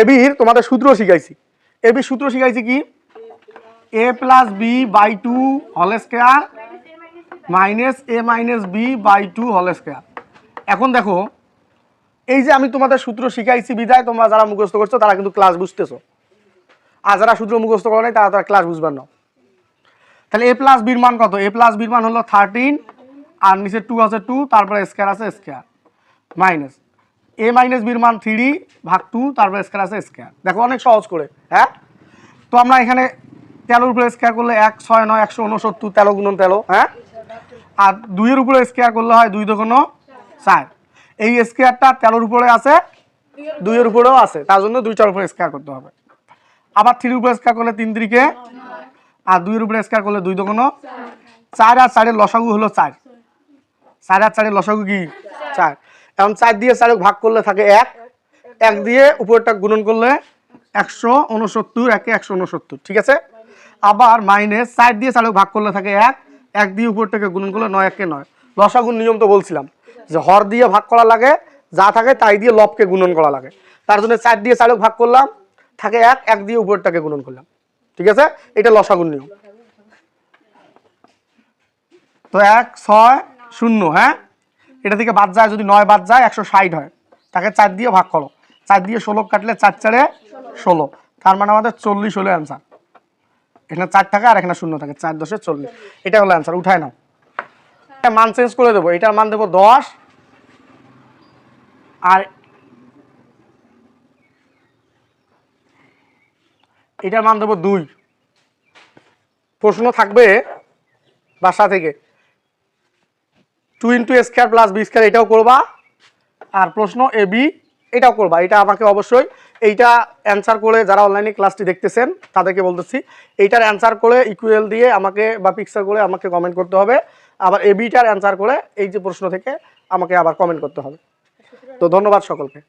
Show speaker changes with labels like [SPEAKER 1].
[SPEAKER 1] এবির তোমাদের সূত্র শিখাইছি। এবির সূত্র শিখাইছি কি? A plus B by two হল square minus A minus B by two হল স্কোয়ার এখন দেখো, এই যে আমি তোমাদের সূত্র শিখাইছি বিদায় তোমরা যারা মুখস্থ করছ, তারা কিন্তু ক্লাস বুঝতেছো। আর যারা সূত্র মুখস্থ করো নাই, তারা তারা ক্লাস বুঝবেন না। তাহলে এ প্লাস বির মান কত? এ প্লাস বির মান হলো থার্টিন আর নিচে টু আছে টু তারপরে স্কোয়ার আছে স্কোয়ার মাইনাস এ মাইনাস বির মান থ্রি ভাগ টু তারপরে স্কোয়ার আছে স্কোয়ার দেখো অনেক সহজ করে হ্যাঁ? তো আমরা এখানে তেরোর উপরে স্কোয়ার করলে এক, ছয়, নয়, একশো উনসত্তর তেরো গুণন তেরো হ্যাঁ? আর দুইয়ের উপরে স্কোয়ার করলে হয় দুই দোকানো চার এই স্কোয়ারটা তেরোর উপরে আছে, দুইয়ের উপরেও আছে, তার জন্য দুইটার উপরে স্কোয়ার করতে হবে। আবার থ্রির উপরে স্কোয়ার করলে তিন তিরিকে, আর দুইয়ের উপরে স্কোয়ার করলে দুই দোকানো চার, আর চারের লসাগু হলো চার। চার আর চারের লসাগু কি? চার। এখন চার দিয়ে চারে ভাগ করলে থাকে এক। এক দিয়ে উপরটা গুণন করলে একশো উনসত্তর, একে একশো উনসত্তর, ঠিক আছে? আবার মাইনাস চার দিয়ে চারে ভাগ করলে থাকে এক। এক দিয়ে উপরটাকে গুণন করলে নয়, একে নয়। লসাগুর নিয়ম তো বলছিলাম যে হর দিয়ে ভাগ করা লাগে, যা থাকে তাই দিয়ে লবকে গুণন করা লাগে। তার জন্য চার দিয়ে চারে ভাগ করলাম, থাকে এক এক দিয়ে উপরটাকে গুণন করলাম, ঠিক আছে? এটা লসাগুর নিয়ম। তো এক, ছয়, শূন্য হ্যাঁ? এটা থেকে বাদ যায়, যদি নয় বাদ যায়, একশো ষাট হয়। তাকে চার দিয়ে ভাগ করো। চার দিয়ে ষোলো কাটলে চার চারে ষোলো। তার মানে আমাদের চল্লিশ হলো অ্যান্সার এখানে চার থাকে আর এখানে শূন্য থাকে, চার দশে চল্লিশ। এটা হলো অ্যান্সার উঠায় নাও। মান চেঞ্জ করে দেবো, এটার মান দেবো দশ। আর এটার মান দেবো দুই। প্রশ্ন থাকবে বাসা থেকে। Two into square plus B square এটাও করবা। আর প্রশ্ন এ বি এটাও করবা। এটা আমাকে অবশ্যই এইটা অ্যান্সার করে যারা অনলাইনে ক্লাসটি দেখতেছেন, তাদেরকে বলতেছি, এইটার অ্যান্সার করে ইকুয়েল দিয়ে আমাকে বা পিকচার করে আমাকে কমেন্ট করতে হবে। আবার এ বিটার অ্যান্সার করে এই যে প্রশ্ন থেকে আমাকে আবার কমেন্ট করতে হবে। তো ধন্যবাদ সকলকে।